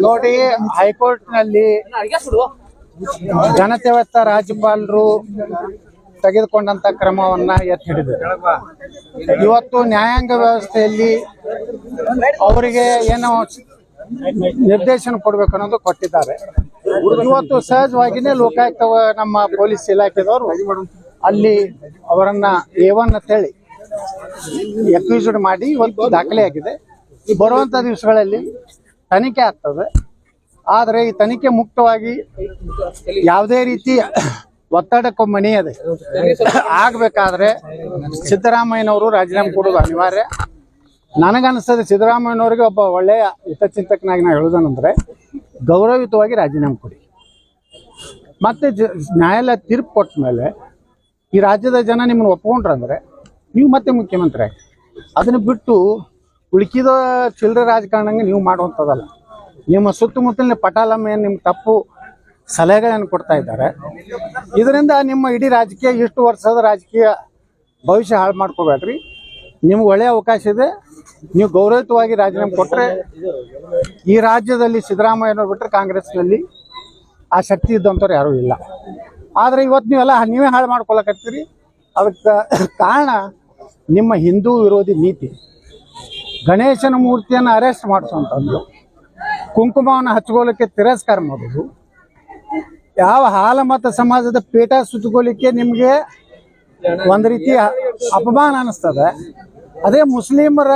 ನೋಡಿ ಹೈಕೋರ್ಟ್ನಲ್ಲಿ ರಾಜ್ಯಪಾಲರು ತೆಗೆದುಕೊಂಡಂತ ಕ್ರಮವನ್ನ ಎತ್ತಿ ಹಿಡಿದರು ಇವತ್ತು ನ್ಯಾಯಾಂಗ ವ್ಯವಸ್ಥೆಯಲ್ಲಿ ಅವರಿಗೆ ಏನೋ ನಿರ್ದೇಶನ ಕೊಡ್ಬೇಕು ಅನ್ನೋದು ಕೊಟ್ಟಿದ್ದಾರೆ. ಇವತ್ತು ಸಹಜವಾಗಿನೇ ಲೋಕಾಯುಕ್ತ ನಮ್ಮ ಪೊಲೀಸ್ ಇಲಾಖೆದವರು ಅಲ್ಲಿ ಅವರನ್ನ ಏವನ್ ಅಂತೇಳಿ ಅಕ್ಯೂಸ್ಡ್ ಮಾಡಿ ಇವತ್ತು ದಾಖಲೆಯಾಗಿದೆ ಈ ಬರುವಂತ ದಿವಸಗಳಲ್ಲಿ ತನಿಖೆ ಆಗ್ತದೆ. ಆದರೆ ಈ ತನಿಖೆ ಮುಕ್ತವಾಗಿ ಯಾವುದೇ ರೀತಿ ಒತ್ತಡಕ್ಕೂ ಮಣಿಯದೆ ಆಗ್ಬೇಕಾದ್ರೆ ಸಿದ್ದರಾಮಯ್ಯನವರು ರಾಜೀನಾಮೆ ಕೊಡೋದು ಅನಿವಾರ್ಯ. ನನಗನ್ನಿಸ್ತದೆ ಸಿದ್ದರಾಮಯ್ಯನವರಿಗೆ ಒಬ್ಬ ಒಳ್ಳೆಯ ಹಿತಚಿಂತಕನಾಗಿ ನಾನು ಹೇಳೋದನಂದ್ರೆ ಗೌರವಯುತವಾಗಿ ರಾಜೀನಾಮೆ ಕೊಡಿ. ಮತ್ತೆ ನ್ಯಾಯಾಲಯ ತೀರ್ಪು ಕೊಟ್ಟ ಮೇಲೆ ಈ ರಾಜ್ಯದ ಜನ ನಿಮ್ಮನ್ನು ಒಪ್ಕೊಂಡ್ರಂದ್ರೆ ನೀವು ಮತ್ತೆ ಮುಖ್ಯಮಂತ್ರಿ ಆಗಿ ಅದನ್ನ ಬಿಟ್ಟು ಉಳುಕಿದ ಚಿಲ್ಲರೆ ರಾಜಕಾರಣಂಗೆ ನೀವು ಮಾಡುವಂಥದ್ದಲ್ಲ. ನಿಮ್ಮ ಸುತ್ತಮುತ್ತಲಿನ ಪಟಾಲಮ್ಮ ಏನು ನಿಮ್ಮ ತಪ್ಪು ಸಲಹೆಗಳನ್ನು ಕೊಡ್ತಾ ಇದ್ದಾರೆ. ಇದರಿಂದ ನಿಮ್ಮ ಇಡೀ ರಾಜಕೀಯ, ಇಷ್ಟು ವರ್ಷದ ರಾಜಕೀಯ ಭವಿಷ್ಯ ಹಾಳು ಮಾಡ್ಕೋಬೇಡ್ರಿ. ನಿಮ್ಗೆ ಒಳ್ಳೆಯ ಅವಕಾಶ ಇದೆ. ನೀವು ಗೌರವಯುತವಾಗಿ ರಾಜೀನಾಮೆ ಕೊಟ್ಟರೆ ಈ ರಾಜ್ಯದಲ್ಲಿ ಸಿದ್ದರಾಮಯ್ಯನವ್ರು ಬಿಟ್ಟರೆ ಕಾಂಗ್ರೆಸ್ನಲ್ಲಿ ಆ ಶಕ್ತಿ ಇದ್ದಂಥವ್ರು ಯಾರೂ ಇಲ್ಲ. ಆದರೆ ಇವತ್ತು ನೀವೆಲ್ಲ ನೀವೇ ಹಾಳು ಮಾಡ್ಕೊಳಕತ್ತೀರಿ. ಅದಕ್ಕೆ ಕಾರಣ ನಿಮ್ಮ ಹಿಂದೂ ವಿರೋಧಿ ನೀತಿ. ಗಣೇಶನ ಮೂರ್ತಿಯನ್ನು ಅರೆಸ್ಟ್ ಮಾಡಿಸುವಂಥದ್ದು ಕುಂಕುಮವನ್ನು ಹಚ್ಕೊಳ್ಳಿಕ್ಕೆ ತಿರಸ್ಕಾರ ಮಾಡೋದು. ಯಾವ ಹಾಲಮತ ಸಮಾಜದ ಪೀಠ ಸುತ್ತಕೊಳ್ಳಿಕ್ಕೆ ನಿಮಗೆ ಒಂದು ರೀತಿಯ ಅಪಮಾನ ಅನ್ನಿಸ್ತದೆ ಅದೇ ಮುಸ್ಲಿಮರ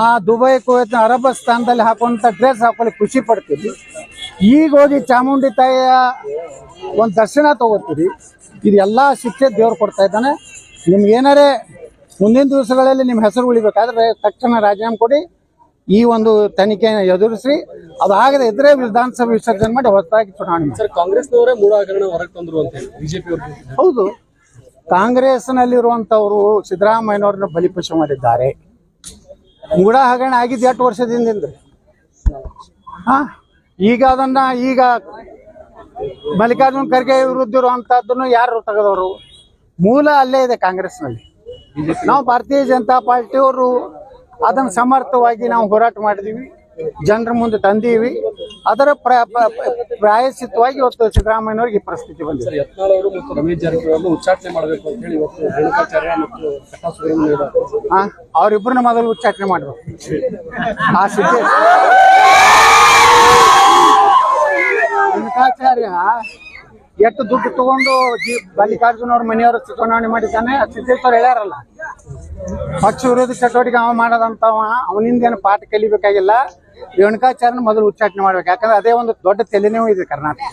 ಆ ದುಬೈ, ಕುವೈತ್ ಅರಬಸ್ತಾನದಲ್ಲಿ ಹಾಕುವಂಥ ಡ್ರೆಸ್ ಹಾಕೊಳ್ಳಿಕ್ಕೆ ಖುಷಿ ಪಡ್ತೀವಿ ಈಗ ಹೋಗಿ ಚಾಮುಂಡಿ ತಾಯಿಯ ಒಂದು ದರ್ಶನ ತಗೋತೀರಿ. ಇದೆಲ್ಲ ಶಿಕ್ಷೆ ದೇವ್ರು ಕೊಡ್ತಾ ಇದ್ದಾನೆ. ನಿಮ್ಗೆ ಏನಾರೇ ಮುಂದಿನ ದಿವಸಗಳಲ್ಲಿ ನಿಮ್ಮ ಹೆಸರು ಉಳಿಬೇಕಾದ್ರೆ ತಕ್ಷಣ ರಾಜೀನಾಮೆ ಕೊಡಿ. ಈ ಒಂದು ತನಿಖೆಯನ್ನು ಎದುರಿಸಿ ಅದಾಗದೆ ಇದ್ರೆ ವಿಧಾನಸಭೆ ವಿಸರ್ಜನೆ ಮಾಡಿ ಹೊಸದಾಗಿ ಚುನಾವಣೆ ಸರ್ ಕಾಂಗ್ರೆಸ್ನವರೇ ಮೂಢ ಹಗರಣ ಹೊರಗೆ ತಂದ್ರು ಅಂತ ಹೇಳಿ ಬಿಜೆಪಿ ಹೌದು. ಕಾಂಗ್ರೆಸ್ನಲ್ಲಿರುವಂಥವರು ಸಿದ್ದರಾಮಯ್ಯನವ್ರನ್ನ ಬಲಿಪಶು ಮಾಡಿದ್ದಾರೆ. ಮೂಢ ಹಗರಣ ಆಗಿದ್ದು ಎಟ್ಟು ವರ್ಷದಿಂದ ಹಾ ಈಗ ಅದನ್ನ ಈಗ ಮಲ್ಲಿಕಾರ್ಜುನ್ ಖರ್ಗೆ ವಿರುದ್ಧ ಇರುವಂತಹದ್ದನ್ನು ಯಾರು ತೆಗೆದವರು? ಮೂಲ ಅಲ್ಲೇ ಇದೆ ಕಾಂಗ್ರೆಸ್ನಲ್ಲಿ. ನಾವು ಭಾರತೀಯ ಜನತಾ ಪಾರ್ಟಿಯವರು ಅದನ್ನು ಸಮರ್ಥವಾಗಿ ನಾವು ಹೋರಾಟ ಮಾಡಿದೀವಿ ಜನರ ಮುಂದೆ ತಂದೀವಿ. ಅದರ ಪ್ರಾಯಶಿತವಾಗಿ ಇವತ್ತು ಸಿದ್ದರಾಮಯ್ಯನವ್ರಿಗೆ ಈ ಪರಿಸ್ಥಿತಿ ಬಂದಿದೆ. ಸರ್ ಯತ್ನಾಳ್ ಅವರು ಮತ್ತು ರಮೇಶ್ ಜಾರಕಿಹೊಳಿ ಉಚ್ಚಾಟನೆ ಮಾಡಬೇಕು ಅಂತ ಹೇಳಿ ಇವತ್ತು ರೇಣುಕಾಚಾರ್ಯ ಮತ್ತು ಕಟ್ಟಾ ಅವರು ಅವ್ರಿಬ್ರನ್ನ ಮೊದಲು ಉಚ್ಚಾಟನೆ ಮಾಡಬೇಕು. ಆ ಸಿದ್ದೇಶ್ ರೇಣುಕಾಚಾರ್ಯ ಎಷ್ಟು ದುಡ್ಡು ತಗೊಂಡು ಜಿ ಮಲ್ಲಿಕಾರ್ಜುನ ಅವ್ರ ಮನೆಯವರು ಚುನಾವಣೆ ಮಾಡಿದ್ದಾನೆ, ಸಿದ್ದೇಶ್ವರ್ ಹೇಳ್ಯಾರಲ್ಲ. ಪಕ್ಷ ವಿರೋಧಿ ಚಟುವಟಿಕೆ ಅವ ಮಾಡೋದಂತವ ಅವನಿಂದ ಏನು ಪಾಠ ಕಲಿಬೇಕಾಗಿಲ್ಲ. ರೇಣುಕಾಚಾರ್ಯನ ಮೊದಲು ಉಚ್ಚಾಟನೆ ಮಾಡ್ಬೇಕು. ಯಾಕಂದ್ರೆ ಅದೇ ಒಂದು ದೊಡ್ಡ ತಲೆನೋವು ಇದೆ ಕರ್ನಾಟಕ.